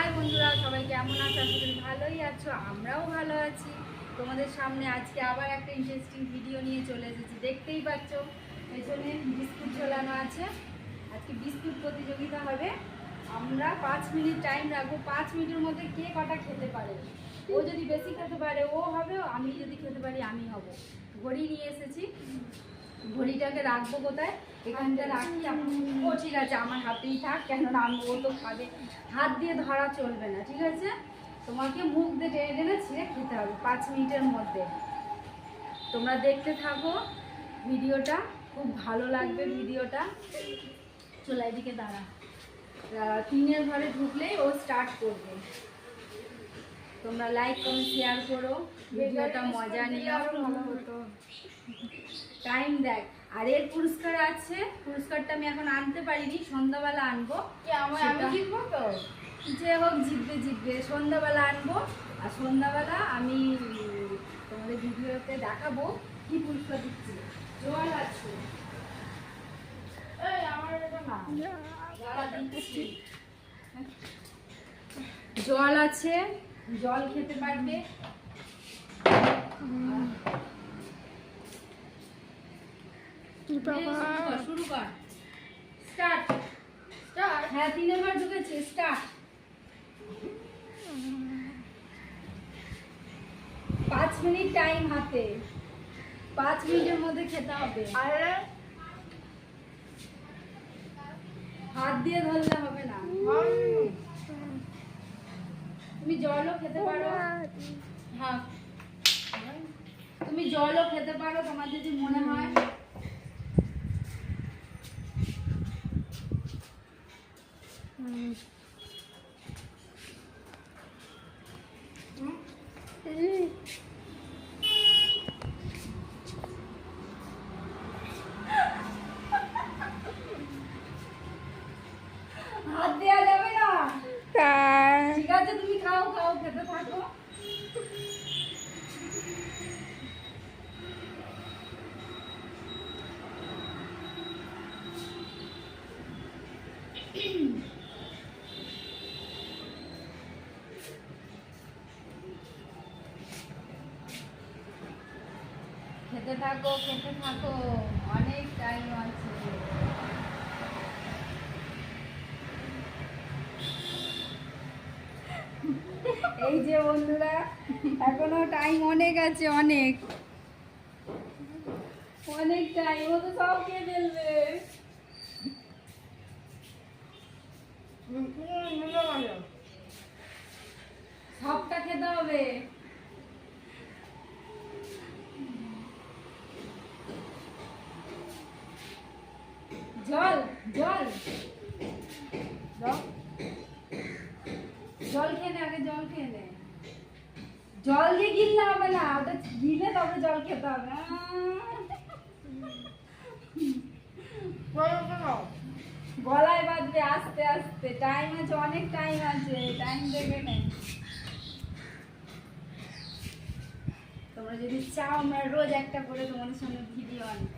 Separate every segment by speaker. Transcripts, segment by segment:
Speaker 1: High বন্ধুরা, সবাই কেমন আছো? আশা করি ভালোই আছো, আমরাও ভালো আছি। তোমাদের সামনে আজকে আবার একটা ইন্টারেস্টিং ভিডিও নিয়ে চলে এসেছি, দেখতেই পাচ্ছ। পেছনে বিস্কুট ঝোলানো আছে। আজকে বিস্কুট প্রতিযোগিতা হবে। আমরা পাঁচ মিনিট টাইম রাখব। পাঁচ মিনিটের মধ্যে কে কটা খেতে পারে? ও যদি বেশি খেতে পারে, ও হবে, আমি যদি খেতে পারি, আমি হব। ঘড়ি নিয়ে এসেছি। ঘড়িটাকে রাখব কোথায়? এখানটা রাখি ও ঠিক আছে আমার হাতেই থাক কেননা আমি ও তো খাবে। হাত দিয়ে ধরা চলবে না ঠিক আছে? তোমাকে মুখ দিয়ে টেনে টেনে ছিঁড়ে খেতে হবে পাঁচ মিনিটের মধ্যে। তোমরা দেখতে থাকো ভিডিওটা খুব ভালো লাগবে ভিডিওটা। চলো এদিকে দাঁড়া। তিনের ঘরে ঢুকলেই ও স্টার্ট করবে। তোমরা লাইক কমেন্ট শেয়ার করো। ভিডিওটা মজা নিও। ভালো হতো। টাইম দেখ। আর এর পুরস্কার আছে পুরস্কারটা আমি এখন আনতে পারিনি সন্ধ্যাবেলা আনব।
Speaker 2: আমার আমি জিতবো তো?
Speaker 1: যে হোক জিতবে জিতবে। সন্ধ্যাবেলা আনব। আর সন্ধ্যাবেলা আমি তোমাদের ভিডিওতে দেখাবো কি পুরস্কার দিচ্ছি। জল আছে। জল আছে। জল খেতে পারবে। শুরু কর, কর স্টার্ট হ্যাঁ তিনের বার ঢুকেছে স্টার্ট পাঁচ মিনিট টাইম হাতে। পাঁচ মিনিটের মধ্যে খেতে হবে।
Speaker 2: আরে।
Speaker 1: হাত দিয়ে ধরলে হবে না। তুমি জলও খেতে পারো। হ্যাঁ। তুমি জলও খেতে পারো তোমার যদি মনে হয়। হাত দেওয়া যাবে না ঠিক আছে তুমি খাও খাও খেতে থাকো খেতে থাকো খেতে থাকো, অনেক টাইম আছে। এই যে বন্ধুরা, এখনও টাইম অনেক আছে, অনেক। অনেক টাইম ও তো সব খেয়ে ফেলবে। সবটা খেতে হবে। জল জল। জল জল খেয়ে নে আগে জল খেয়ে নে। জল দিয়ে গিললে হবে না ওটা গিলে তবে জল খেতে হবে। গলায় বাঁধবে আস্তে আস্তে। টাইম আছে অনেক টাইম আছে। টাইম দেবে না। তোমরা যদি চাও আমরা রোজ একটা করে তোমাদের সামনে ভিডিও আনব।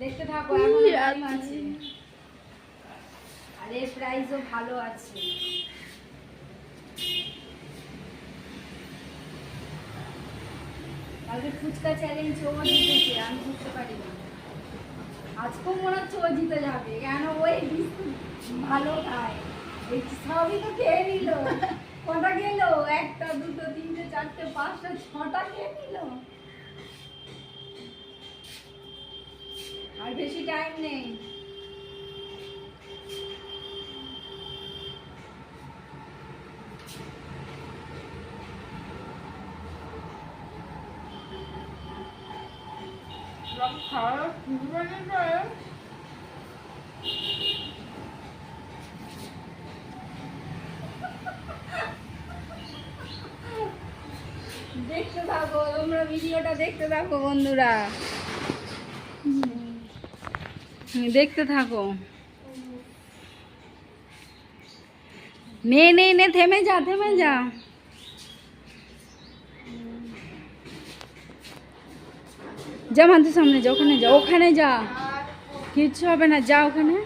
Speaker 1: দেখতে থাকো আছে। আর এর প্রাইসও ভালো আছে। কালকে ফুচকা চ্যালেঞ্জ ও জিতেছে আমি জিততে পারি না আজকেও মনে হচ্ছে ও জিতে যাবে। কেন? ওই ভালো খায়। এই সবই তো খেয়ে নিল। কটা গেল একটা দুটো তিনটে চারটে পাঁচটা ছটা খেয়ে নিল। আর বেশি টাইম নেই।
Speaker 2: খাওয়ার ফুটবলের পরে
Speaker 1: দেখতে থাকো তোমরা ভিডিওটা দেখতে থাকো বন্ধুরা। দেখতে থাকো। নে নে নে, থেমে যা থেমে যা। যা মানতে সামনে যা, ওখানে যা ওখানে যা। কিচ্ছু হবে না, যা ওখানে।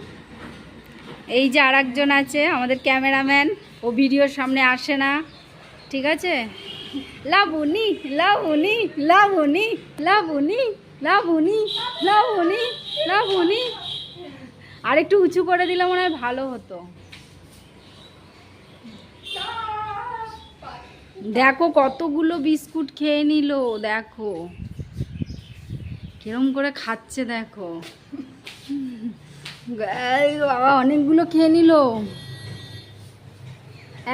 Speaker 1: এই যে আর একজন আছে, আমাদের ক্যামেরাম্যান, ও ভিডিওর সামনে আসে না। ঠিক আছে? লাবুনি লাবুনি লাবুনি লাবুনি লাবুনি লাবুনি লাবুনি আর একটু উঁচু করে দিলে মনে হয় ভালো হতো। দেখো কতগুলো বিস্কুট খেয়ে নিল, দেখো। কিরম করে খাচ্ছে, দেখো। বাবা, অনেকগুলো খেয়ে নিল।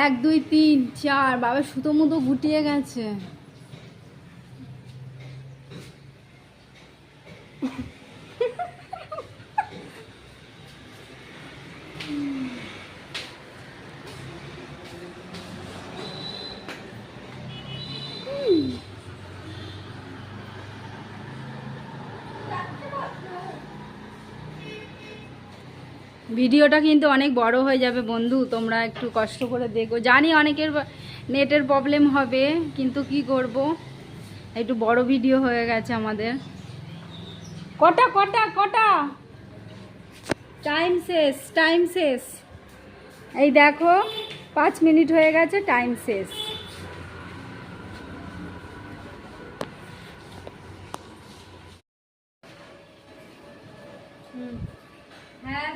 Speaker 1: এক, দুই, তিন, চার, বাবা, সুতো মতো গুটিয়ে গেছে। ভিডিওটা কিন্তু অনেক বড় হয়ে যাবে বন্ধু, তোমরা একটু কষ্ট করে দেখো। জানি অনেকের নেটের প্রবলেম হবে, কিন্তু কি করব? একটু বড় ভিডিও হয়ে গেছে আমাদের। কটা কটা কটা? টাইম শেষ টাইম শেষ। এই দেখো, পাঁচ মিনিট হয়ে গেছে টাইম শেষ।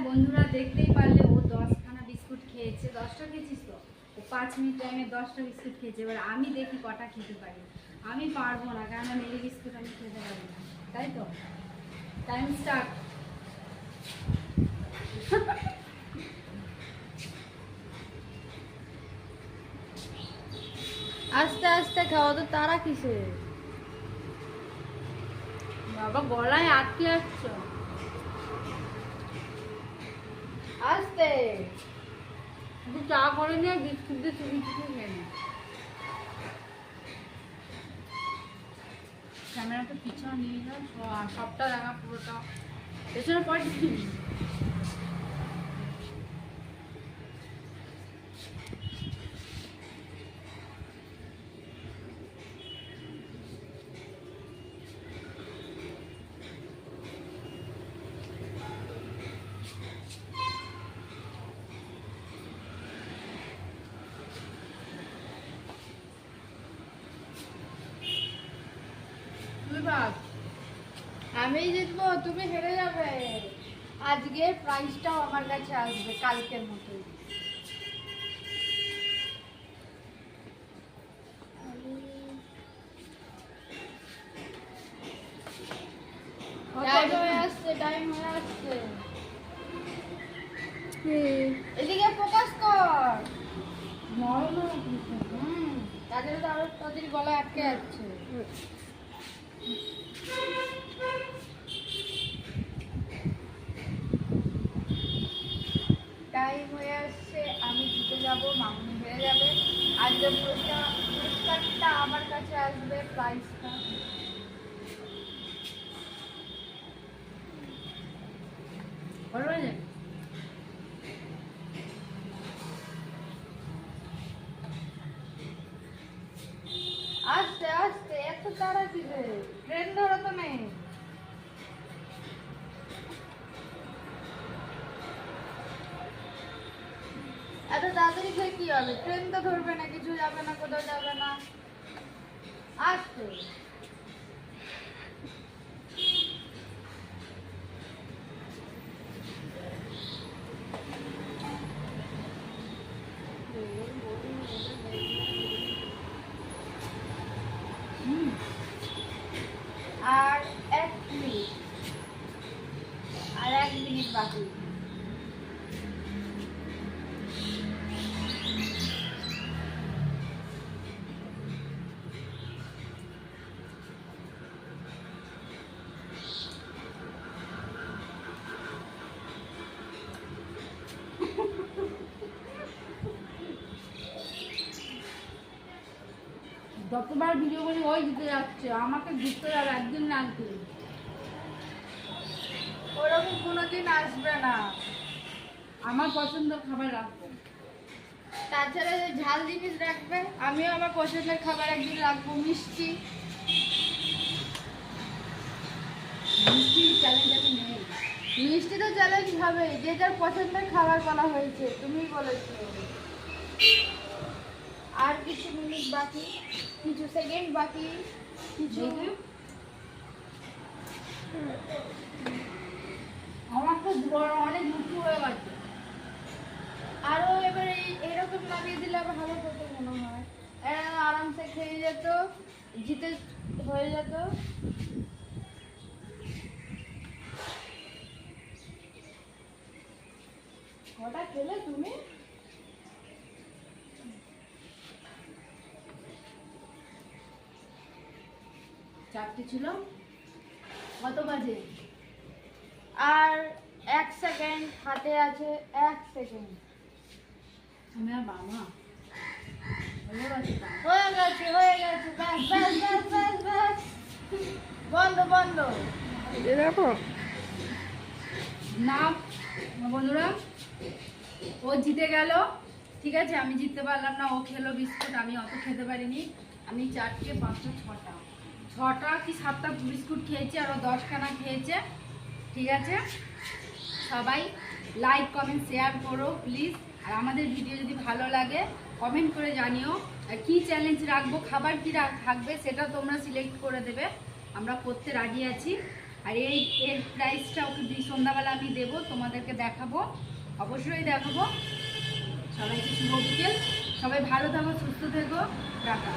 Speaker 1: বন্ধুরা দেখতেই পারলে ও দশখানা বিস্কুট খেয়েছে। দশটা খেয়েছিস তো? ও পাঁচ মিনিট টাইমে দশটা বিস্কুট খেয়েছে। এবার আমি দেখি কটা খেতে পারি। আমি পারব না, কারণ মেরি বিস্কুট আমি খেতে পারি না। তাই তো? টাইম স্টার্ট
Speaker 2: আস্তে আস্তে খাওয়া তো তারা কিসে
Speaker 1: বাবা, গলায় আটকে আসছ
Speaker 2: আস্তে।
Speaker 1: একটু চা করে নিয়ে বিস্কুট দিয়ে চুপি চুপি খেয়ে নে। ক্যামেরাটা পিছনে নিয়ে যাও সবটা দেখা পুরোটা। পেছনে পড়ে। তুই
Speaker 2: আমি জিতবো তুমি হেরে যাবে। আজকে প্রাইসটাও আমার কাছে আসবে কালকের মতোই। টাইম হয়ে আসছে টাইম হয়ে আসছে। এদিকে ফোকাস কর। হুম তাদের তো আরও তাদের গলায় আটকে যাচ্ছে। টাইম হয়ে আসছে, আমি জিতে যাব, মামনি হেরে যাবে। আর যে পুরস্কারটা আমার কাছে আসবে প্রাইসটা
Speaker 1: বড়
Speaker 2: এত তাড়াতাড়ি খেয়ে কি হবে? ট্রেন তো ধরবে না কিছু যাবে না, কোথাও যাবে না? আস্তে। আর
Speaker 1: যতবার ভিডিও করি ওই জিতে যাচ্ছে। আমাকে জিততে যাবে একদিন না একদিন
Speaker 2: ওরকম কোনোদিন আসবে না।
Speaker 1: আমার পছন্দ খাবার রাখব।
Speaker 2: তাছাড়া ঝাল জিনিস রাখবে আমিও আমার পছন্দের খাবার একদিন রাখব। মিষ্টি।
Speaker 1: মিষ্টি চ্যালেঞ্জ আমি নেই।
Speaker 2: মিষ্টি তো চ্যালেঞ্জ হবে যে যার পছন্দের খাবার বলা হয়েছে তুমিই বলেছ। আর কিছু মিনিট বাকি কিছু সেকেন্ড বাকি কিছু
Speaker 1: দেখি। আমার তো অনেক উঁচু হয়ে গেছে।
Speaker 2: আরও এবারে এরকম লাগিয়ে দিলে আবার ভালো হতো মনে হয়। আরামসে খেয়ে যেত জিতে হয়ে যেত। কটা খেলে তুমি?
Speaker 1: চারটে ছিল। কত বাজে?
Speaker 2: আর এক সেকেন্ড হাতে আছে এক সেকেন্ড
Speaker 1: আমি আর বাবা হয়ে গেছে
Speaker 2: হয়ে গেছে ব্যাস ব্যাস ব্যাস ব্যাস ব্যাস। বন্ধ বন্ধ।
Speaker 1: না বন্ধুরা ও জিতে গেল। ঠিক আছে আমি জিততে পারলাম না। ও খেলো বিস্কুট আমি অত খেতে পারিনি। আমি চারটে পাঁচটা ছটা। ছটা কি সাতটা বিস্কুট খেয়েছে, আর ও দশখানা খেয়েছে। ঠিক আছে? সবাই লাইক কমেন্ট শেয়ার করো প্লিজ আর আমাদের ভিডিও যদি ভালো লাগে কমেন্ট করে জানিও। আর কী চ্যালেঞ্জ রাখব, খাবার কী থাকবে, সেটা তোমরা সিলেক্ট করে দেবে। আমরা করতে রাজি আছি। আর এই এর প্রাইসটা ওকে সন্ধ্যাবেলা আমি দেবো, তোমাদেরকে দেখাবো। অবশ্যই দেখাবো। সবাইকে শুভ বিকেল। সবাই ভালো থাকো, সুস্থ থেকো। টাটা।